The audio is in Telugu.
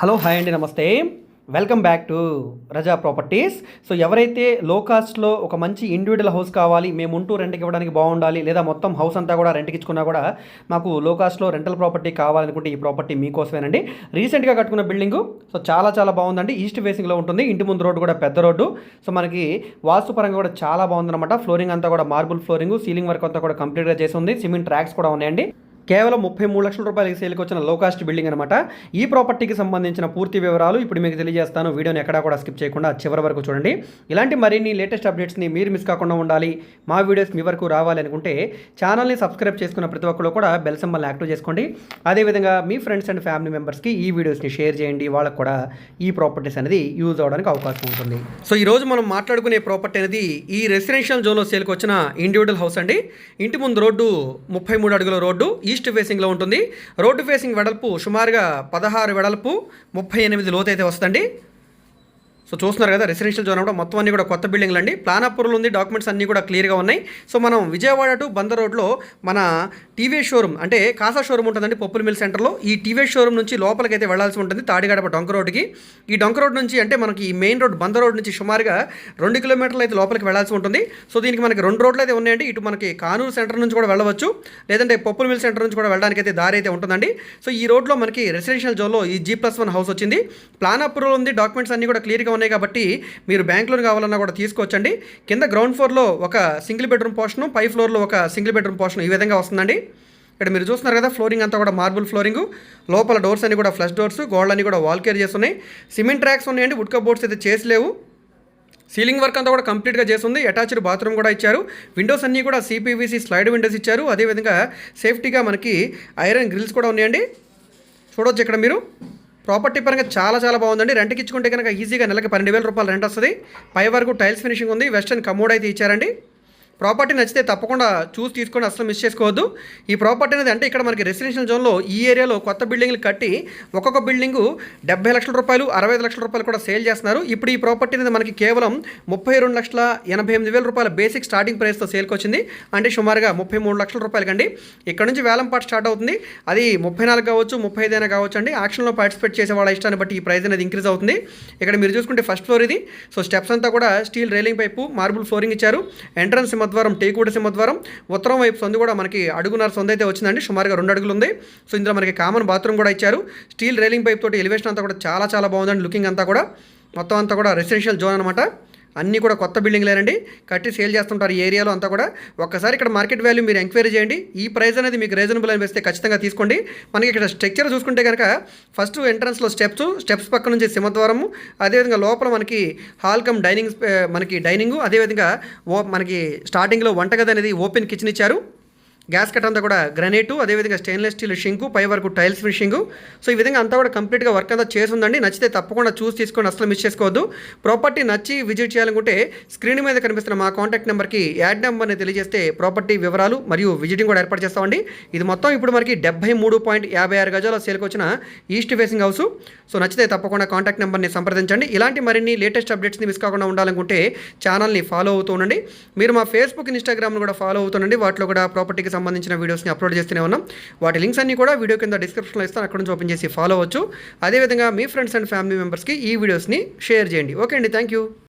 హలో హాయ్ అండి నమస్తే. Welcome back to Raza properties so ఎవరైతే లో కాస్ట్లో ఒక మంచి ఇండివిజువల్ హౌస్ కావాలి మేము ఉంటూ రెంట్కి ఇవ్వడానికి బాగుండాలి లేదా మొత్తం హౌస్ అంతా కూడా రెంట్కి ఇచ్చుకున్నా కూడా మాకు లో కాస్ట్లో రెంటల్ ప్రాపర్టీ కావాలనుకుంటే ఈ ప్రాపర్టీ మీకోసమేనండి. రీసెంట్గా కట్టుకున్న బిల్డింగు సో చాలా చాలా బాగుందండి. ఈస్ట్ ఫేసింగ్లో ఉంటుంది ఇంటి ముందు రోడ్డు కూడా పెద్ద రోడ్డు. సో మనకి వాస్తుపరంగా కూడా చాలా బాగుందన్నమాట. ఫ్లోరింగ్ అంతా కూడా మార్బుల్ ఫ్లోరింగ్ సీలింగ్ వర్క్ అంతా కూడా కంప్లీట్గా చేసి ఉంది. సిమెంట్ ట్రాక్స్ కూడా ఉన్నాయండి. కేవలం ముప్పై మూడు లక్షల రూపాయలకి సేల్కి వచ్చిన లో కాస్ట్ బిల్డింగ్ అనమాట ఈ ప్రాపర్టీకి సంబంధించిన పూర్తి వివరాలు ఇప్పుడు మీకు తెలియజేస్తాను. వీడియోని ఎక్కడా కూడా స్కిప్ చేయకుండా చివరి వరకు చూడండి. ఇలాంటి మరిన్ని లేటెస్ట్ అప్డేట్స్ని మీరు మిస్ కాకుండా ఉండాలి. మా వీడియోస్ మీ వరకు రావాలి అనుకుంటే ఛానల్ని సబ్స్క్రైబ్ చేసుకున్న ప్రతి ఒక్కరు కూడా బెల్ సింబల్ని యాక్టివ్ చేసుకోండి. అదేవిధంగా మీ ఫ్రెండ్స్ అండ్ ఫ్యామిలీ మెంబర్స్కి ఈ వీడియోస్ని షేర్ చేయండి. వాళ్ళకు కూడా ఈ ప్రాపర్టీస్ అనేది యూజ్ అవడానికి అవకాశం ఉంటుంది. సో ఈరోజు మనం మాట్లాడుకునే ప్రాపర్టీ అనేది ఈ రెసిడెన్షియల్ జోన్లో సేల్కి వచ్చిన ఇండివిజువల్ హౌస్ అండి. ఇంటి ముందు రోడ్డు ముప్పై మూడు అడుగుల రోడ్డు. ఈ ఈస్ట్ ఫేసింగ్లో ఉంటుంది. రోడ్డు ఫేసింగ్ వెడల్పు సుమారుగా పదహారు వెడల్పు ముప్పై ఎనిమిది లోతైతే వస్తుందండి. సో చూస్తున్నారు కదా రెసిడెన్షియల్ జోన్ కూడా మొత్తం అన్ని కూడా కొత్త బిల్డింగ్లు అండి. ప్లాన్ అప్రూవల్ ఉంది డాక్యుమెంట్స్ అన్నీ కూడా క్లియర్గా ఉన్నాయి. సో మనం విజయవాడ టు బందర్ రోడ్లో మన టీవీ షోరూమ్ అంటే కాసా షోరూమ్ ఉంటుందండి పప్పుల మిల్ సెంటర్లో ఈ టీవీఎస్ షోరూమ్ నుంచి లోపలికి అయితే వెళ్ళాల్సి ఉంటుంది తాడిగడప డొంక రోడ్డుకి. ఈ డొంక రోడ్ నుంచి అంటే మనకి ఈ మెయిన్ రోడ్ బందర్ రోడ్ నుంచి సుమారుగా రెండు కిలోమీటర్లు అయితే లోపలికి వెళ్ళాల్సి ఉంటుంది. సో దీనికి మనకి రెండు రోడ్లు అయితే ఉన్నాయండి. ఇటు మనకి కానూరు సెంటర్ నుంచి కూడా వెళ్ళవచ్చు. లేదంటే పప్పుల మిల్ సెంటర్ నుంచి కూడా వెళ్ళడానికి అయితే దారి అయితే ఉంటుందండి. సో ఈ రోడ్లో మనకి రెసిడెన్షియల్ జోన్లో ఈ జీ ప్లస్ వన్ హౌస్ వచ్చింది. ప్లాన్ అప్రూవల్ ఉంది డాక్యుమెంట్స్ అన్నీ కూడా క్లియర్గా ఉన్నాయి కాబట్టి మీరు బ్యాంక్ లోన్ కావాలన్నా కూడా తీసుకోవచ్చండి. కింద గ్రౌండ్ ఫ్లోర్లో ఒక సింగిల్ బెడ్రూమ్ పోర్షన్ పై ఫ్లోర్లో ఒక సింగిల్ బెడ్రూమ్ పోర్షన్ ఈ విధంగా వస్తుందండి. ఇక్కడ మీరు చూస్తున్నారు కదా ఫ్లోరింగ్ అంతా కూడా మార్బుల్ ఫ్లోరింగ్ లోపల డోర్స్ అన్ని కూడా ఫ్లష్ డోర్స్ గోడలన్నీ కూడా వాల్ కేర్ చేస్తున్నాయి సిమెంట్ ట్రాక్స్ ఉన్నాయండి వుడ్ బోర్డ్స్ అయితే చేసలేవు సీలింగ్ వర్క్ అంతా కూడా కంప్లీట్గా చేస్తుంది. అటాచ్డ్ బాత్రూమ్ కూడా ఇచ్చారు. విండోస్ అన్నీ కూడా సిపివిసి స్లైడ్ విండోస్ ఇచ్చారు. అదేవిధంగా సేఫ్టీగా మనకి ఐరన్ గ్రిల్స్ కూడా ఉన్నాయండి. చూడవచ్చు ఇక్కడ మీరు. ప్రాపర్టీ పరంగా చాలా చాలా బాగుందండి. రెంట్కి ఇచ్చుకుంటే కనుక ఈజీగా నెలకి పన్నెండు వేల రూపాయలు రెంట్ వస్తుంది. పై వరకు టైల్స్ ఫినిషింగ్ ఉంది. వెస్టర్న్ కమోడ్ అయితే ఇచ్చారండి. ప్రాపర్టీ నచ్చితే తప్పకుండా చూసి తీసుకొని అసలు మిస్ చేసుకోవద్దు. ఈ ప్రాపర్టీ అనేది అంటే ఇక్కడ మనకి రెసిడెన్షియల్ జోన్లో ఈ ఏరియాలో కొత్త బిల్డింగ్లు కట్టి ఒక్కొక్క బిల్డింగు డెబ్బై లక్షల రూపాయలు అరవై ఐదు లక్షల రూపాయలు కూడా సేల్ చేస్తున్నారు. ఇప్పుడు ఈ ప్రాపర్టీ అనేది మనకి కేవలం ముప్పై రెండు లక్షల ఎనభై ఎనిమిది వేల రూపాయల బేసిక్ స్టార్టింగ్ ప్రైస్తో సేల్కి వచ్చింది. అంటే సుమారుగా ముప్పై మూడు లక్షల రూపాయలు కండి ఇక్కడ నుంచి వేలం పాటు స్టార్ట్ అవుతుంది. అది ముప్పై నాలుగు కావచ్చు ముప్పై ఐదైనా కావచ్చు అండి. ఆక్షన్లో పార్టిసిపేట్ చేసే వాళ్ళ ఇష్టాన్ని బట్టి ఈ ప్రైస్ అనేది ఇంక్రీజ్ అవుతుంది. ఇక్కడ మీరు చూసుకుంటే ఫస్ట్ ఫ్లోర్ ఇది. సో స్టెప్స్ అంతా కూడా steel railing pipe marble flooring ఇచ్చారు. ఎంట్రన్స్ సింహద్వారం టేకూడ సింహద్వారం. ఉత్తరం వైపు సందు కూడా మనకి అడుగున్నర సొంత అయితే వచ్చిందండి. సుమారుగా రెండు అడుగులు ఉంది. సో ఇందులో మనకి కామన్ బాత్రూమ్ కూడా ఇచ్చారు. స్టీల్ రైలింగ్ పైప్ తోటి ఎలివేషన్ అంతా కూడా చాలా చాలా బాగుందండి లుకింగ్ అంతా కూడా. మొత్తం అంతా కూడా రెసిడెన్షియల్ జోన్ అనమాట అన్నీ కూడా కొత్త బిల్డింగ్లేనండి. కట్టి సేల్ చేస్తుంటారు ఈ ఏరియాలో అంతా కూడా. ఒక్కసారి ఇక్కడ మార్కెట్ వాల్యూ మీరు ఎంక్వైరీ చేయండి. ఈ ప్రైస్ అనేది మీకు రీజనబుల్ అనిపిస్తే ఖచ్చితంగా తీసుకోండి. మనకి ఇక్కడ స్ట్రక్చర్ చూసుకుంటే కనుక ఫస్ట్ ఎంట్రన్స్లో స్టెప్స్ స్టెప్స్ పక్క నుంచి సింహద్వారము అదేవిధంగా లోపల మనకి హాల్ కమ్ డైనింగ్ మనకి డైనింగ్ అదేవిధంగా ఓ మనకి స్టార్టింగ్లో వంటగది అనేది ఓపెన్ కిచెన్ ఇచ్చారు. గ్యాస్కెట్ అంతా కూడా గ్రనేటు అదేవిధంగా స్టెయిన్లెస్ స్టీల్ షింకు పై వరకు టైల్స్ ఫినిషింగ్. సో ఈ విధంగా అంతా కూడా కంప్లీట్గా వర్క్ అంతా చేసిందండి నచ్చితే తప్పకుండా చూసి తీసుకొని అసలు మిస్ చేసుకోవద్దు. ప్రాపర్టీ నచ్చి విజిట్ చేయాలనుకుంటే స్క్రీన్ మీద కనిపిస్తున్న మా కాంటాక్ట్ నెంబర్కి యాడ్ నెంబర్ని తెలియజేస్తే ప్రాపర్టీ వివరాలు మరియు విజిటింగ్ కూడా ఏర్పాటు చేస్తామండి ఇది మొత్తం ఇప్పుడు మనకి డెబ్బై మూడు పాయింట్ యాభై ఆరు గజాల సేల్కి వచ్చిన ఈస్ట్ ఫేసింగ్ హౌస్. సో నచ్చితే తప్పకుండా కాంటాక్ట్ నెంబర్ని సంప్రదించండి. ఇలాంటి మరిన్ని లేటెస్ట్ అప్డేట్స్ని మిస్ కాకుండా ఉండాలనుకుంటే ఛానల్ని ఫాలో అవుతూ ఉండండి. మీరు మా ఫేస్బుక్ ఇన్స్టాగ్రామ్ను కూడా ఫాలో అవుతుండండి వాటిలో కూడా ప్రాపర్టీకి సంబంధించిన వీడియోస్ని అప్లోడ్ చేస్తూనే ఉన్నాం. వాటి లింక్స్ అన్ని కూడా వీడియో కింద డిస్క్రిప్షన్లో ఇస్తాను. అక్కడ నుంచి ఓపెన్ చేసి ఫాలో అవ్వచ్చు. అదేవిధంగా మీ ఫ్రెండ్స్ అండ్ ఫ్యామిలీ మెంబర్స్కి ఈ వీడియోస్ని షేర్ చేయండి. ఓకే అండి. Thank you.